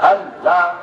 আল্লাহ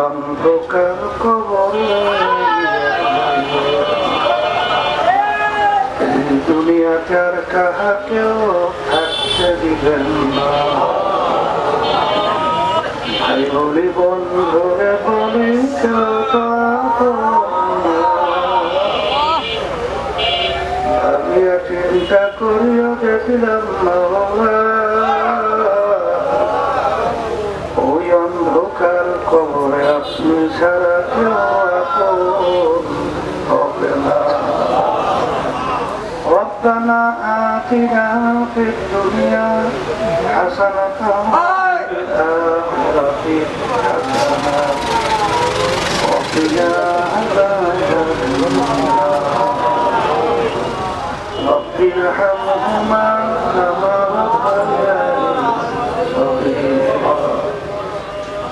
অন্ধকার কবরে এই কাহাকেও থাকতে দিবেন না ভাই বলি বন্ধুরে বলি চিন্তা করিয়া গেছিলাম মাওলা ربنا آتنا في الدنيا حسنة وفي الآخرة حسنة وقنا